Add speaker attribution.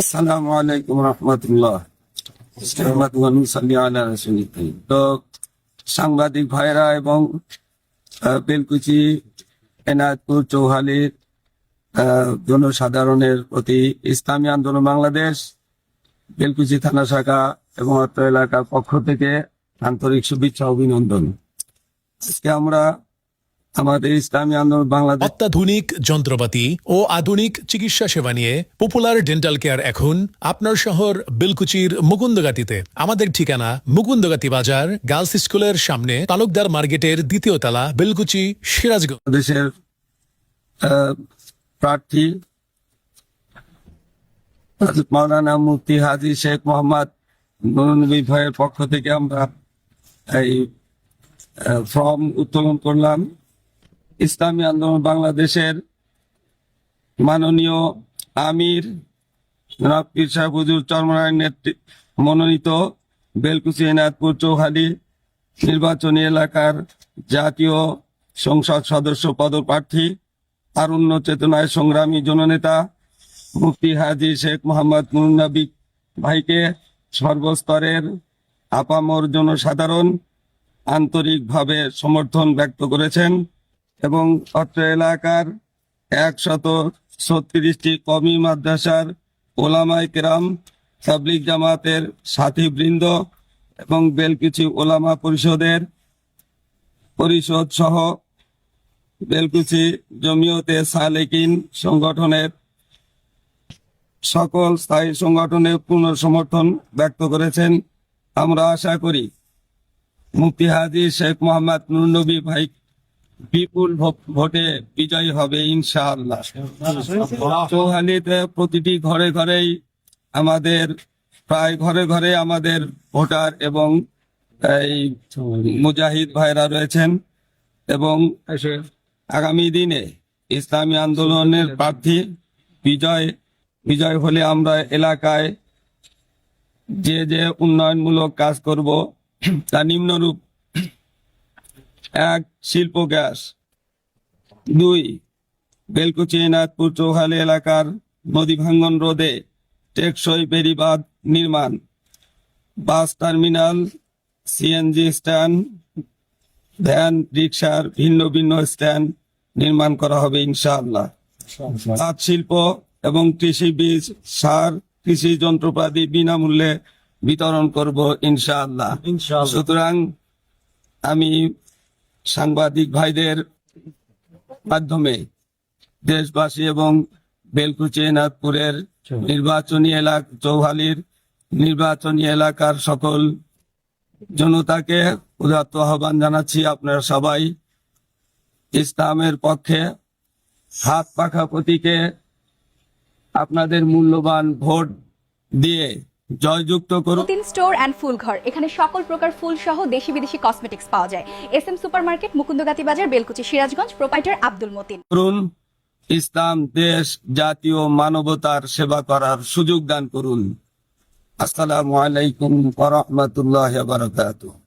Speaker 1: আসসালামু আলাইকুম রহমতুল্লাহ। তো সাংবাদিক ভাইরা এবং বেলকুচি, এনায়তপুর চৌহালির জনসাধারণের প্রতি ইসলামী আন্দোলন বাংলাদেশ, বেলকুচি থানা শাখা এবং অত্র এলাকার পক্ষ থেকে আন্তরিক শুভেচ্ছা, অভিনন্দন। আজকে আমরা আমাদের ইসলামী আন্দোলন বাংলাদেশ
Speaker 2: অত্যাধুনিক যন্ত্রপাতি ও আধুনিক চিকিৎসা সেবা নিয়ে পপুলার ডেন্টাল কেয়ার এখন আপনার শহর বিলকুচির মুকুন্দগাতিতে। আমাদের ঠিকানা মুকুন্দগাতি বাজার গার্লস স্কুলের সামনে তালুকদার মার্কেটের দ্বিতীয় তলা বিলকুচি সিরাজগঞ্জ।
Speaker 1: দেশের প্রার্থী মাওলানা মুফতি হাজি শেখ মোহাম্মদ নুরনবী ভাইয়ের পক্ষ থেকে আমরা এই ফর্ম উত্তোলন করলাম। ইসলামী আন্দোলন বাংলাদেশের মাননীয় আমির জনাব পীর সাহেব হুজুর চরমরায়ের নেতৃত্ব মনোনীত বেলকুচি, এনায়তপুর, চৌহালি নির্বাচনী এলাকার জাতীয় সংসদ সদস্য পদপ্রার্থী, তারুণ্য চেতনায় সংগ্রামী জননেতা মুফতি হাজি শেখ মোহাম্মদ মুন্নাবি ভাইকে সর্বস্তরের আপামর জনসাধারণ আন্তরিকভাবে সমর্থন ব্যক্ত করেছেন। এবং অত্র এলাকার একশত ছত্রিশটি কমি মাদ্রাসার ওলামাই কেরাম তাবলিক জামাতের সাথী বৃন্দ এবং বেলকুচি ওলামা পরিষদের পরিষদ সহ বেলকুচি জমিয়তে সালেকিন সংগঠনের সকল স্থায়ী সংগঠনের পূর্ণ সমর্থন ব্যক্ত করেছেন। আমরা আশা করি মুফতি হাজি শেখ মোহাম্মদ নুরনবী ভাই বিপুল ভোটে বিজয়ী হবে ইনশাআল্লাহ। প্রতিটি ঘরে ঘরেই আমাদের প্রায় ঘরে ঘরে আমাদের ভোটার এবং এই মুজাহিদ ভাইরা রয়েছেন এবং আগামী দিনে ইসলামী আন্দোলনের প্রার্থী বিজয় বিজয় হলে আমরা এলাকায় যে যে উন্নয়নমূলক কাজ করব, তা নিম্নরূপ এক শিল্প গ্যাস। দুই বেলকুচি এনায়তপুর চৌহালি এলাকার নদী ভাঙ্গন রোধে টেকসই বেড়িবাঁধ নির্মাণ। Bus terminal CNG stand van রিক্সার ভিন্ন ভিন্ন স্ট্যান্ড নির্মাণ করা হবে ইনশাআল্লাহ। তাঁত শিল্প এবং কৃষি বীজ সার কৃষি যন্ত্রপাতি বিনামূল্যে বিতরণ করব ইনশাআল্লাহ। সুতরাং আমি সাংবাদিক ভাইদের মাধ্যমে দেশবাসী এবং বেলকুচি নাথপুরের নির্বাচনী এলাকা, চৌহালির নির্বাচনী এলাকার সকল জনতাকে উদাত্ত আহ্বান জানাচ্ছি। আপনারা সবাই ইসলামের পক্ষে হাত পাখা প্রতীকে আপনাদের মূল্যবান ভোট দিয়ে জয়যুক্ত করুন।
Speaker 3: তিন স্টোর অ্যান্ড ফুল ঘর। এখানে সকল প্রকার ফুল সহ দেশি বিদেশি কসমেটিক্স পাওয়া যায়। S M super market Mukundagati বাজার বেলকুচি সিরাজগঞ্জ প্রোপাইটার আব্দুল মতিন।
Speaker 1: করুন ইসলাম দেশ জাতীয় মানবতার সেবা করার সুযোগ দান করুন। আসসালামু আলাইকুম ওয়া রাহমাতুল্লাহি ওয়া বারাকাতুহু।